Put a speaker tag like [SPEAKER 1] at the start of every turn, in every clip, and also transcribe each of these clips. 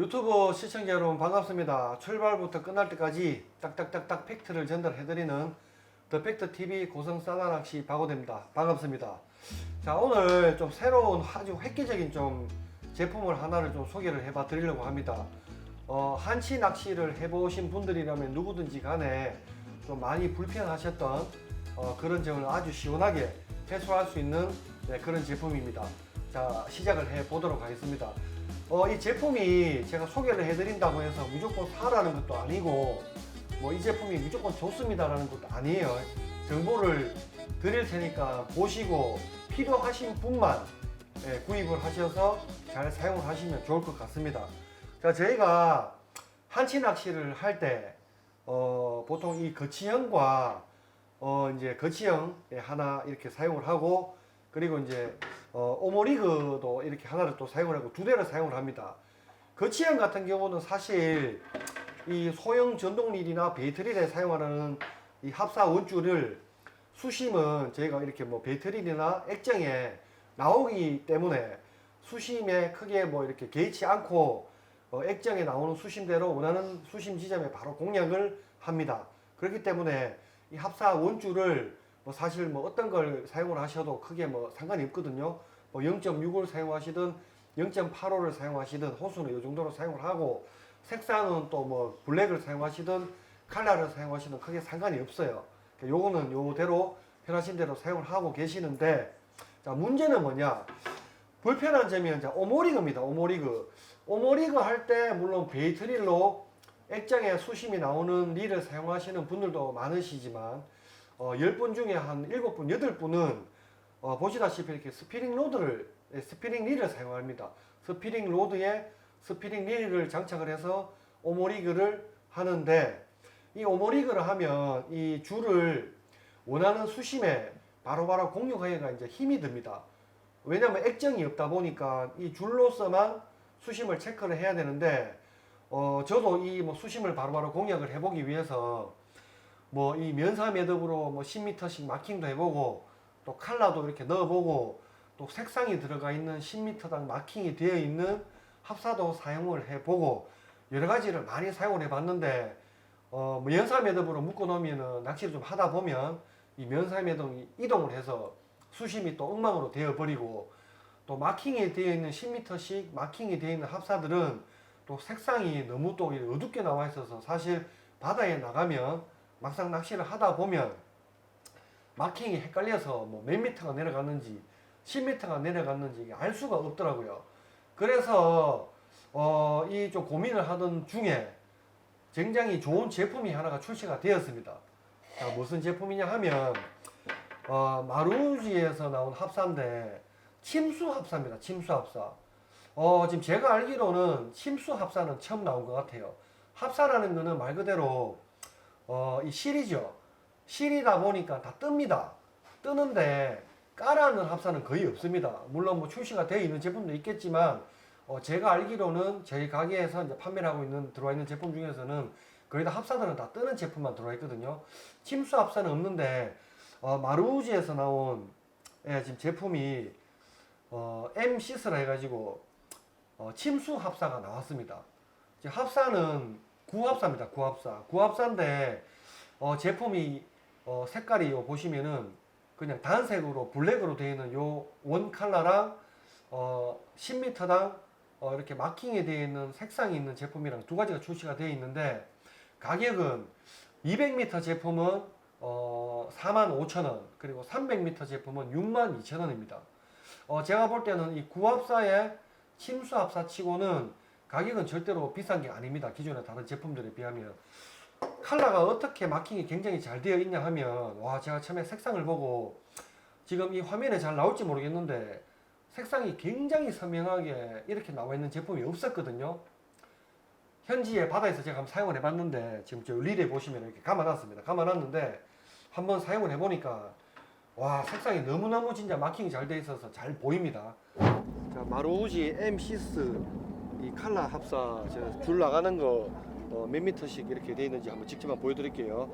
[SPEAKER 1] 유튜브 시청자 여러분 반갑습니다. 출발부터 끝날 때까지 딱딱딱딱 팩트를 전달해드리는 더 팩트 TV 고성 사다낚시 박호대입니다. 반갑습니다. 자 오늘 좀 새로운 아주 획기적인 좀 제품을 하나를 좀 소개를 해봐 드리려고 합니다. 어, 한치 낚시를 해보신 분들이라면 누구든지 간에 좀 많이 불편하셨던 어, 그런 점을 아주 시원하게 해소할 수 있는 네, 그런 제품입니다. 자 시작을 해 보도록 하겠습니다. 어, 이 제품이 제가 소개를 해드린다고 해서 무조건 사라는 것도 아니고 뭐 이 제품이 무조건 좋습니다라는 것도 아니에요. 정보를 드릴 테니까 보시고 필요하신 분만 예, 구입을 하셔서 잘 사용을 하시면 좋을 것 같습니다. 자, 저희가 한치 낚시를 할 때, 어, 보통 이 거치형과, 어, 이제 거치형 하나 이렇게 사용을 하고, 그리고 이제, 어, 오모리그도 이렇게 하나를 또 사용을 하고, 두 대를 사용을 합니다. 거치형 같은 경우는 사실 이 소형 전동릴이나 베이트릴에 사용하는 이 합사 원줄을 수심은 저희가 이렇게 뭐 베이트릴이나 액정에 나오기 때문에 수심에 크게 뭐 이렇게 개의치 않고 어, 액정에 나오는 수심대로 원하는 수심 지점에 바로 공략을 합니다. 그렇기 때문에 이 합사 원줄을 뭐 사실 뭐 어떤 걸 사용을 하셔도 크게 뭐 상관이 없거든요. 뭐 0.65를 사용하시든 0.85를 사용하시든 호수는 이 정도로 사용을 하고 색상은 또 뭐 블랙을 사용하시든 칼라를 사용하시든 크게 상관이 없어요. 그러니까 요거는 요대로 편하신 대로 사용을 하고 계시는데 자 문제는 뭐냐? 불편한 점이 오모리그입니다. 오모리그. 오모리그 할 때 물론 베이트릴로 액정에 수심이 나오는 릴을 사용하시는 분들도 많으시지만 어, 10분 중에 한 7분, 8분은 어, 보시다시피 이렇게 스피링 로드를 예, 스피링 릴을 사용합니다. 스피링 로드에 스피링 릴을 장착을 해서 오모리그를 하는데 이 오모리그를 하면 이 줄을 원하는 수심에 바로바로 공격하기가 이제 힘이 듭니다. 왜냐면 액정이 없다 보니까 이 줄로서만 수심을 체크를 해야 되는데 어 저도 이 뭐 수심을 바로바로 공략을 해보기 위해서 뭐 이 면사 매듭으로 뭐 10m씩 마킹도 해보고 또 칼라도 이렇게 넣어보고 또 색상이 들어가 있는 10m당 마킹이 되어 있는 합사도 사용을 해보고 여러 가지를 많이 사용을 해봤는데 어, 뭐 연사 매듭으로 묶어 놓으면은 낚시를 좀 하다 보면 이 면사 매듭이 이동을 해서 수심이 또 엉망으로 되어 버리고 또 마킹이 되어 있는 10m씩 마킹이 되어 있는 합사들은 또 색상이 너무 또 어둡게 나와 있어서 사실 바다에 나가면 막상 낚시를 하다 보면 마킹이 헷갈려서 뭐 몇 미터가 내려갔는지 10미터가 내려갔는지 알 수가 없더라고요. 그래서 어, 이 좀 고민을 하던 중에 굉장히 좋은 제품이 하나가 출시가 되었습니다. 자, 무슨 제품이냐 하면 어, 마루지에서 나온 합사인데 침수 합사입니다. 침수 합사. 어, 지금 제가 알기로는 침수 합사는 처음 나온 것 같아요. 합사라는 거는 말 그대로 어, 이 실이죠. 실이다 보니까 다 뜹니다. 뜨는데 깔아놓은 합사는 거의 없습니다. 물론 뭐 출시가 되어 있는 제품도 있겠지만 어, 제가 알기로는 저희 가게에서 이제 판매를 하고 있는 들어와 있는 제품 중에서는 다 합사들은 다 뜨는 제품만 들어와 있거든요. 침수 합사는 없는데 어, 마루지에서 나온 예, 지금 제품이 어, MC스라 해가지고 어, 침수 합사가 나왔습니다. 합사는 구합사입니다. 구합사. 구합사인데 어, 제품이 어, 색깔이 요 보시면은 그냥 단색으로 블랙으로 되어 있는 요 원 칼라랑 어, 10m당 어, 이렇게 마킹이 되어 있는 색상이 있는 제품이랑 두 가지가 출시가 되어 있는데 가격은 200m 제품은 어, 45,000원 그리고 300m 제품은 62,000원입니다. 어, 제가 볼 때는 이 구합사의 침수 합사 치고는 가격은 절대로 비싼 게 아닙니다. 기존의 다른 제품들에 비하면. 칼라가 어떻게 마킹이 굉장히 잘 되어 있냐 하면, 와, 제가 처음에 색상을 보고, 지금 이 화면에 잘 나올지 모르겠는데, 색상이 굉장히 선명하게 이렇게 나와 있는 제품이 없었거든요. 현지에 바다에서 제가 한번 사용을 해봤는데, 지금 저 릴에 보시면 이렇게 감아놨습니다. 감아놨는데, 한번 사용을 해보니까, 와, 색상이 너무너무 진짜 마킹이 잘돼 있어서 잘 보입니다. 자, 마루우지 M6 이 칼라 합사 저줄 나가는 거 어, 몇 미터씩 이렇게 돼 있는지 한번 직접 한번 보여드릴게요.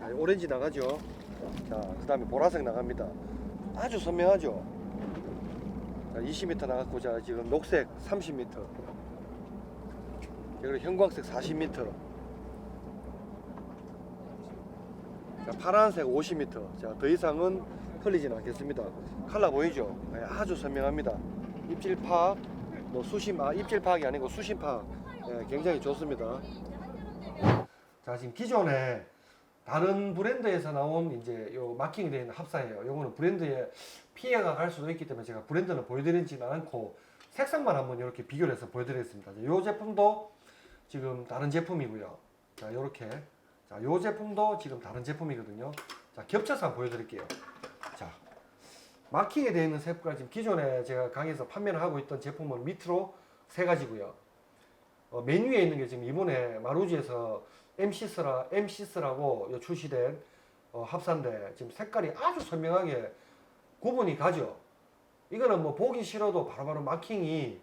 [SPEAKER 1] 자, 오렌지 나가죠. 자, 그 다음에 보라색 나갑니다. 아주 선명하죠. 자, 20m 나갔고, 자, 지금 녹색 30m. 그리고 형광색 40m. 자, 파란색 50m. 자, 더 이상은 흘리지는 않겠습니다. 칼라 보이죠? 네, 아주 선명합니다. 입질 파악, 뭐 수심, 아, 입질 파악이 아니고 수심 파악. 네, 굉장히 좋습니다. 자, 지금 기존에 다른 브랜드에서 나온 이제 요 마킹이 되어 있는 합사예요. 요거는 브랜드에 피해가 갈 수도 있기 때문에 제가 브랜드는 보여드리지는 않고 색상만 한번 이렇게 비교를 해서 보여드리겠습니다. 이 제품도 지금 다른 제품이고요. 자, 요렇게. 자, 요 제품도 지금 다른 제품이거든요. 자, 겹쳐서 한번 보여드릴게요. 자, 마킹에 되어 있는 색깔 지금 기존에 제가 강의에서 판매를 하고 있던 제품은 밑으로 세 가지고요. 어, 메뉴에 있는 게 지금 이번에 마루지에서 MC스라, MC스라고 출시된 어, 합사인데 지금 색깔이 아주 선명하게 구분이 가죠. 이거는 뭐 보기 싫어도 바로바로 마킹이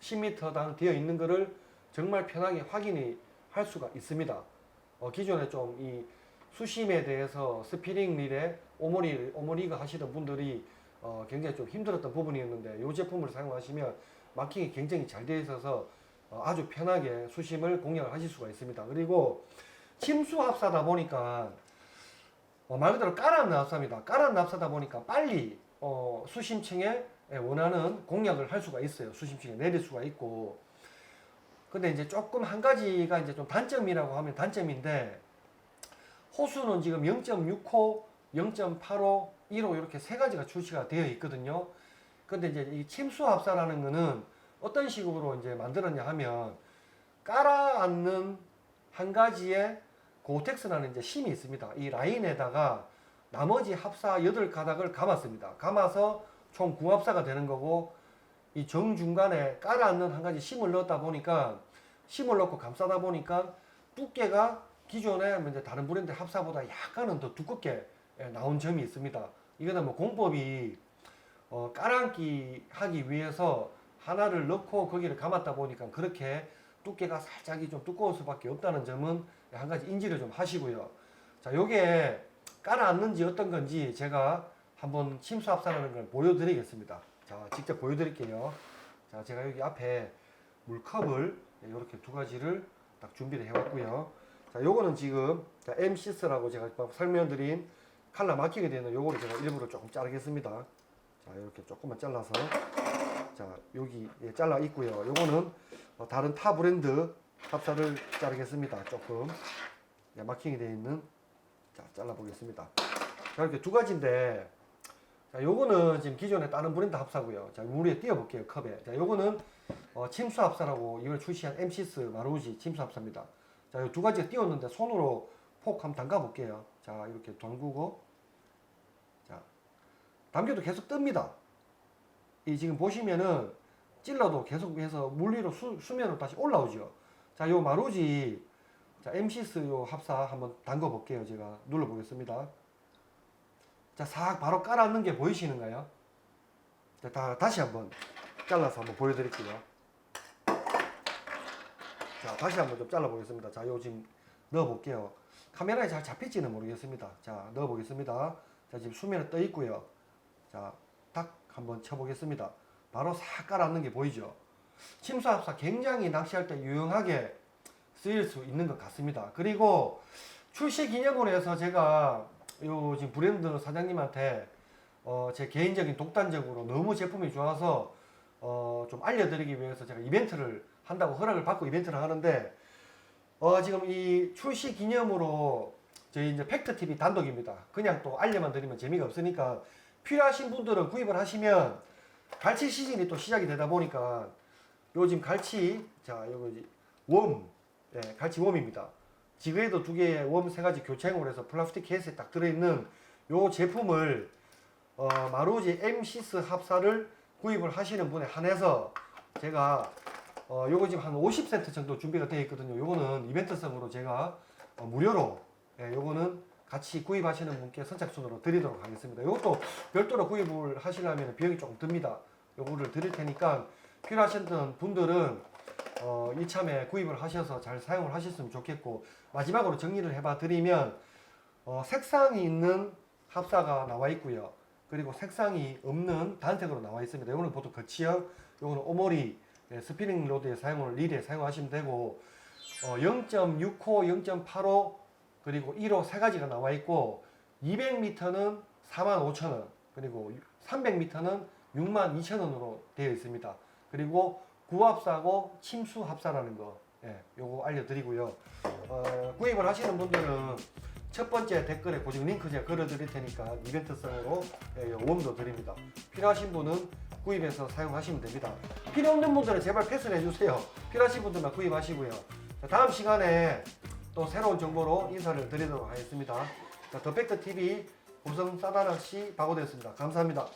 [SPEAKER 1] 10m당 되어 있는 거를 정말 편하게 확인이 할 수가 있습니다. 어, 기존에 좀 이 수심에 대해서 스피링 릴에 오모리, 오모리가 하시던 분들이 어, 굉장히 좀 힘들었던 부분이었는데 이 제품을 사용하시면 마킹이 굉장히 잘 되어 있어서 어, 아주 편하게 수심을 공략을 하실 수가 있습니다. 그리고 침수 합사다 보니까 어, 말 그대로 깔아놓은 합사입니다. 깔아놓은 합사다 보니까 빨리 어, 수심층에 예, 원하는 공략을 할 수가 있어요. 수심층에 내릴 수가 있고. 근데 이제 조금 한 가지가 이제 좀 단점이라고 하면 단점인데 호수는 지금 0.6호, 0.85, 1호 이렇게 세 가지가 출시가 되어 있거든요. 근데 이제 이 침수 합사라는 거는 어떤 식으로 이제 만들었냐 하면 깔아앉는 한 가지의 고텍스라는 이제 심이 있습니다. 이 라인에다가 나머지 합사 8가닥을 감았습니다. 감아서 총 9합사가 되는 거고 이 정중간에 깔아앉는 한 가지 심을 넣었다 보니까 심을 넣고 감싸다 보니까 두께가 기존에 뭐 이제 다른 브랜드 합사보다 약간은 더 두껍게 예, 나온 점이 있습니다. 이거는 뭐 공법이 어, 깔아앉기 하기 위해서 하나를 넣고 거기를 감았다 보니까 그렇게 두께가 살짝이 좀 두꺼울 수밖에 없다는 점은 한 가지 인지를 좀 하시고요. 자, 요게 깔아앉는지 어떤 건지 제가 한번 침수 합사라는 걸 보여드리겠습니다. 자, 직접 보여드릴게요. 자, 제가 여기 앞에 물컵을 이렇게 두 가지를 딱 준비를 해왔고요. 자, 요거는 지금 자, MC스라고 제가 방금 설명드린 칼라 막히게 되는 요거를 제가 일부러 조금 자르겠습니다. 자, 이렇게 조금만 잘라서 자, 여기 예, 잘라 있고요. 요거는 어, 다른 타 브랜드 합사를 자르겠습니다. 조금 예, 마킹이 되어 있는 자, 잘라 보겠습니다. 자, 이렇게 두 가지인데 자, 요거는 지금 기존에 다른 브랜드 합사고요. 자, 물 위에 띄워 볼게요. 컵에. 자, 요거는 어, 침수 합사라고 이걸 출시한 MC스 마루지 침수 합사입니다. 자, 요 두 가지가 띄웠는데 손으로 폭 한번 담가 볼게요. 자, 이렇게 담그고 자, 담겨도 계속 뜹니다. 이 지금 보시면은 찔러도 계속해서 물 위로 수, 수면으로 다시 올라오죠. 자, 요 마루지 자, MC스 요 합사 한번 담궈 볼게요. 제가 눌러 보겠습니다. 자, 싹 바로 깔아앉는 게 보이시는가요? 자, 다, 다시 한번 잘라서 한번 보여 드릴게요. 자, 다시 한번 좀 잘라 보겠습니다. 자, 요 지금 넣어 볼게요. 카메라에 잘 잡힐지는 모르겠습니다. 자, 넣어 보겠습니다. 자, 지금 수면에 떠 있고요. 자, 딱 한번 쳐보겠습니다. 바로 싹 깔아앉는 게 보이죠? 침수합사 굉장히 낚시할 때 유용하게 쓰일 수 있는 것 같습니다. 그리고 출시 기념으로 해서 제가 요 지금 브랜드 사장님한테 어, 제 개인적인 독단적으로 너무 제품이 좋아서 어, 좀 알려드리기 위해서 제가 이벤트를 한다고 허락을 받고 이벤트를 하는데 어, 지금 이 출시 기념으로 저희 이제 팩트 TV 단독입니다. 그냥 또 알려만 드리면 재미가 없으니까 필요하신 분들은 구입을 하시면 갈치 시즌이 또 시작이 되다 보니까 요 지금 갈치 자 요거 이제 웜 예, 갈치 웜입니다. 지그에도 두 개의 웜 세 가지 교체형으로 해서 플라스틱 케이스에 딱 들어있는 요 제품을 어, 마루지 MC스 합사를 구입을 하시는 분에 한해서 제가 어, 요거 지금 한 50센트 정도 준비가 되어 있거든요. 요거는 이벤트성으로 제가 어, 무료로 예, 요거는 같이 구입하시는 분께 선착순으로 드리도록 하겠습니다. 요것도 별도로 구입을 하시려면 비용이 조금 듭니다. 요거를 드릴 테니까 필요하셨던 분들은 어, 이참에 구입을 하셔서 잘 사용을 하셨으면 좋겠고 마지막으로 정리를 해봐 드리면 어, 색상이 있는 합사가 나와 있고요. 그리고 색상이 없는 단색으로 나와 있습니다. 이거는 보통 거치형, 요거는 오모리 예, 스피닝 로드에 사용을 릴에 사용하시면 되고 어, 0.6호, 0.85 그리고 1호 세 가지가 나와 있고 200m는 45,000원 그리고 300m는 62,000원으로 되어 있습니다. 그리고 구합사고 침수합사라는 거 예, 요거 알려드리고요. 어, 구입을 하시는 분들은 첫 번째 댓글에 고정 링크 제가 걸어드릴 테니까 이벤트성으로 예, 요 웜도 드립니다. 필요하신 분은 구입해서 사용하시면 됩니다. 필요 없는 분들은 제발 패스를 해주세요. 필요하신 분들만 구입하시고요. 자, 다음 시간에 또 새로운 정보로 인사를 드리도록 하겠습니다. 자, 더팩트 TV 고성 사다낚시 박호되었습니다. 감사합니다.